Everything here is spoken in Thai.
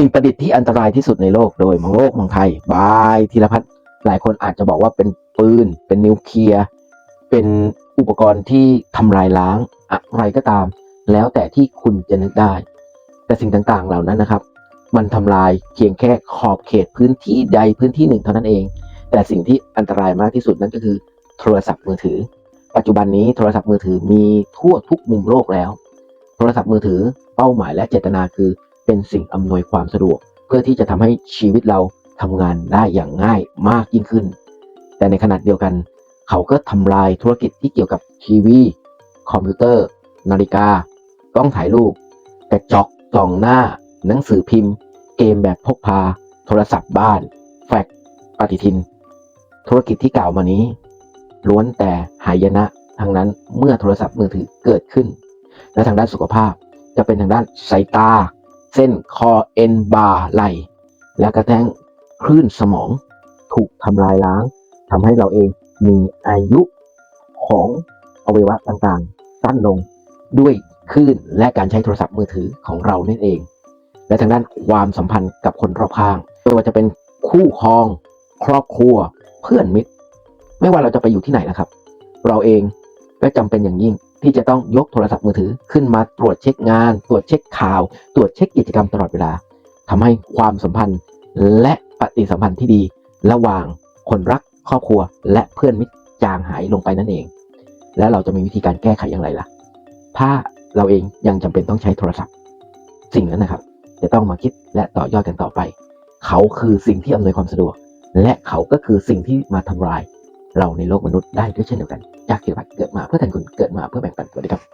สิ่งประดิษฐ์ที่อันตรายที่สุดในโลกโดยมองโลกมองไทยบายธีรพัฒน์หลายคนอาจจะบอกว่าเป็นปืน เป็นนิวเคลียร์เป็นอุปกรณ์ที่ทำลายล้างอะไรก็ตาม แล้วแต่ที่คุณจะนึกได้ แต่สิ่งต่างๆเหล่านั้นนะครับ มันทำลายเพียงแค่ขอบเขตพื้นที่ใดพื้นที่หนึ่งเท่านั้นเอง แต่สิ่งที่อันตรายมากที่สุดนั่นก็คือโทรศัพท์มือถือ ปัจจุบันนี้โทรศัพท์มือถือมีทั่วทุกมุมโลกแล้ว โทรศัพท์มือถือเป้าหมายและเจตนาคือ เป็นสิ่งอำนวยความสะดวก เพื่อที่จะทำให้ชีวิตเราทำงานได้อย่างง่ายมากยิ่งขึ้น แต่ในขณะเดียวกัน เขาก็ทำลายธุรกิจที่เกี่ยวกับทีวี คอมพิวเตอร์ นาฬิกา กล้องถ่ายรูป กระจกกล่องหน้า หนังสือพิมพ์ เกมแบบพกพา โทรศัพท์บ้าน แฟกซ์ปฏิทิน ธุรกิจที่กล่าวมานี้ ล้วนแต่หายนะทั้งนั้นเมื่อโทรศัพท์มือถือเกิดขึ้น และทางด้านสุขภาพจะเป็นทางด้านสายตา เส้นคอเอ็นบาไหลและกระแทงคลื่นสมองถูกทำลายล้างทำให้เราเองมีอายุของอวัยวะต่างๆ สั้นลงด้วยคลื่นและการใช้โทรศัพท์มือถือของเรานั่นเอง และทางด้านความสัมพันธ์กับคนรอบข้างไม่ว่าจะเป็นคู่ครอง ครอบครัว เพื่อนมิตร ไม่ว่าเราจะไปอยู่ที่ไหนนะครับ เราเองก็จำเป็นอย่างยิ่ง ที่จะต้องยกโทรศัพท์มือถือขึ้นมาตรวจเช็คงาน ตรวจเช็คข่าว ตรวจเช็คกิจกรรมตลอดเวลาทำให้ความสัมพันธ์และปฏิสัมพันธ์ที่ดี ระหว่างคนรักครอบครัว และเพื่อนมิตรจางหายลงไปนั่นเอง แล้วเราจะมีวิธีการแก้ไขอย่างไรล่ะ ถ้าเราเองยังจำเป็นต้องใช้โทรศัพท์ สิ่งนั้นนะครับ จะต้องมาคิดและต่อยอดกันต่อไป เขาคือสิ่งที่อำนวยความสะดวก และเขาก็คือสิ่งที่มาทำลาย เราในโลกมนุษย์ได้ด้วยเช่นเดียวกัน จากที่บัตเกิดมาเพื่อแทนคุณเกิดมาเพื่อแบ่งปันสวัสดีครับ